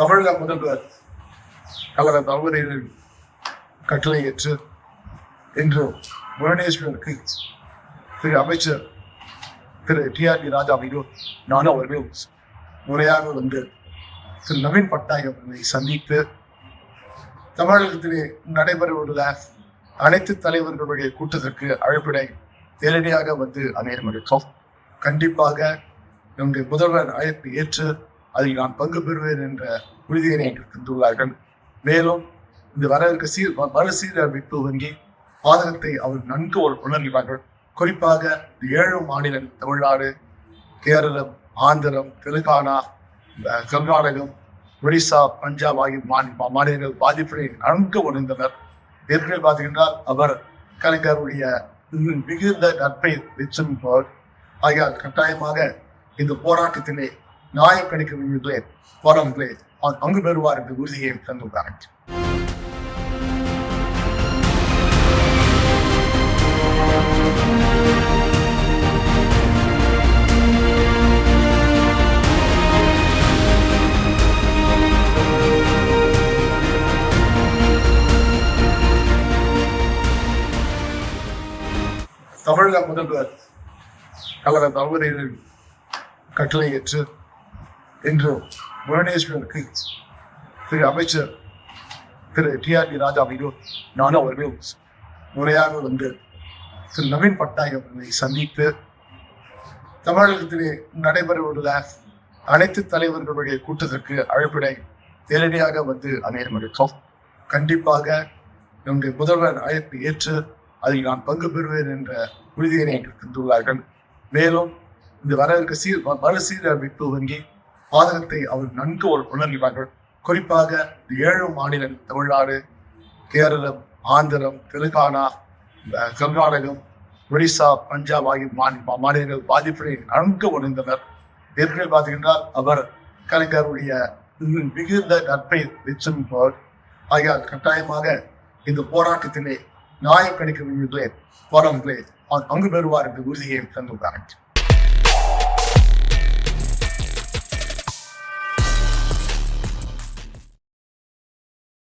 தமிழக முதல்வர். கழக தவறிகள் கட்டளை ஏற்று இன்று புவனேஸ்வருக்கு திரு அமைச்சர் திரு டிஆர்பி ராஜா அவர்கள் நானும் அவர்கள் முறையாக வந்து திரு நவீன் பட்நாயக் அவர்களை சந்தித்து தமிழகத்திலே நடைபெறவுள்ள அனைத்து தலைவர்களுடைய கூட்டத்திற்கு அழைப்பினை நேரடியாக வந்து அனைவரும் கண்டிப்பாக நம்முடைய முதல்வர் அழைப்பு ஏற்று அதில் நான் பங்கு பெறுவேன் என்ற உறுதியினை எனக்கு தந்துள்ளார்கள். மேலும் இந்த வரவிருக்க சீர் மறுசீரமைப்பு வங்கி பாதகத்தை அவர் நன்கு உணர்கிறார்கள். குறிப்பாக இந்த ஏழு மாநிலம் தமிழ்நாடு கேரளம் ஆந்திரம் தெலுங்கானா கர்நாடகம் ஒடிசா பஞ்சாப் ஆகிய மாநில மாநிலங்கள் பாதிப்பினை நன்கு உணர்ந்தனர். ஏற்கனவே பார்த்தீங்கன்றால் அவர் கலைஞருடைய மிகுந்த நட்பை வெற்றிருப்பவர் ஆகியால் கட்டாயமாக இந்த போராட்டத்தினை நியாயம் கிடைக்கும் என்பதிலே போராட்டத்திலே அவர் பங்கு பெறுவார் என்று உறுதியை தந்துள்ளார்கள் தமிழக முதல்வர் கழக தவறிகள் கட்டளை ஏற்று இன்று புவனேஸ்வருக்கு திரு அமைச்சர் திரு டிஆர்பி ராஜா மீதும் நானும் அவர்களும் முறையாக வந்து திரு நவீன் பட்நாயக் அவர்களை சந்தித்து தமிழகத்திலே நடைபெறவுள்ள அனைத்து தலைவர்களுடைய கூட்டத்திற்கு அழைப்பினை நேரடியாக வந்து அனைவரும் கண்டிப்பாக நம்முடைய முதல்வர் அழைப்பு ஏற்று அதில் நான் பங்கு பெறுவேன் என்ற உறுதியினை தந்துள்ளார்கள் மேலும் இந்த வரவிருக்க சீர் மறுசீரமைப்பு வங்கி பாதகத்தை அவர் நன்கு உணர்கிறார்கள். குறிப்பாக ஏழு மாநிலம் தமிழ்நாடு கேரளம் ஆந்திரம் தெலுங்கானா கர்நாடகம் ஒடிசா பஞ்சாப் ஆகிய மாநில மாநிலங்கள் பாதிப்பினை நன்கு உணர்ந்தனர். ஏற்கனவே பார்த்தீங்கன்னா அவர் கலைஞருடைய மிகுந்த நட்பை வெற்றிருப்பவர் ஆகையால் கட்டாயமாக இந்த போராட்டத்திலே நியாயம் கிடைக்கும் என்பதிலே போராட்டத்திலே அவர் பங்கு பெறுவார் என்ற உறுதியை தந்துள்ளார்கள்